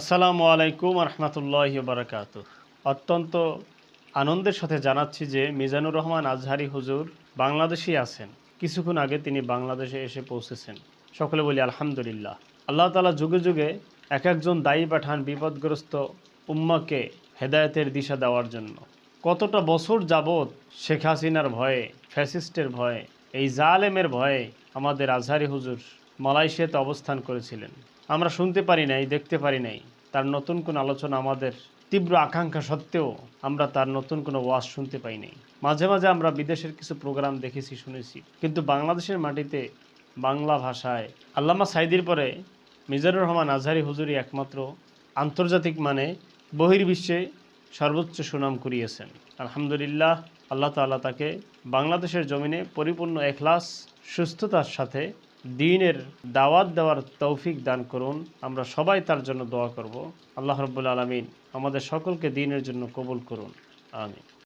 আসসালামু আলাইকুম রহমতুল্লাহ বারকাত অত্যন্ত আনন্দের সাথে জানাচ্ছি যে মিজানুর রহমান আজহারি হুজুর বাংলাদেশেই আছেন। কিছুক্ষণ আগে তিনি বাংলাদেশে এসে পৌঁছেছেন। সকলে বলি আলহামদুলিল্লাহ। আল্লাহ তালা যুগে যুগে এক একজন দায়ী পাঠান বিপদগ্রস্ত উম্মাকে হেদায়তের দিশা দেওয়ার জন্য। কতটা বছর যাবৎ শেখ হাসিনার ভয়ে, ফ্যাসিস্টের ভয়ে, এই জালেমের ভয়ে আমাদের আজহারি হুজুর মালয়েশিয়াতে অবস্থান করেছিলেন। আমরা শুনতে পারি নাই, দেখতে পারি নাই। তার নতুন কোন আলোচনা আমাদের তীব্র আকাঙ্ক্ষা সত্ত্বেও আমরা তার নতুন কোনো ওয়াজ শুনতে পাই নাই। মাঝে মাঝে আমরা বিদেশের কিছু প্রোগ্রাম দেখেছি, শুনেছি। কিন্তু বাংলাদেশের মাটিতে বাংলা ভাষায় আল্লামা সাইদির পরে মিজানুর রহমান আজহারি হুজুরি একমাত্র আন্তর্জাতিক মানে বহির্বিশ্বে সর্বোচ্চ সুনাম কুড়িয়েছেন। আলহামদুলিল্লাহ, আল্লাহ তাআলা তাকে বাংলাদেশের জমিনে পরিপূর্ণ এখলাস, সুস্থতার সাথে দিনের দাওয়াত দেওয়ার তৌফিক দান করুন। আমরা সবাই তার জন্য দোয়া করব। আল্লাহ রব্বুল আলমিন আমাদের সকলকে দিনের জন্য কবুল করুন। আমিন।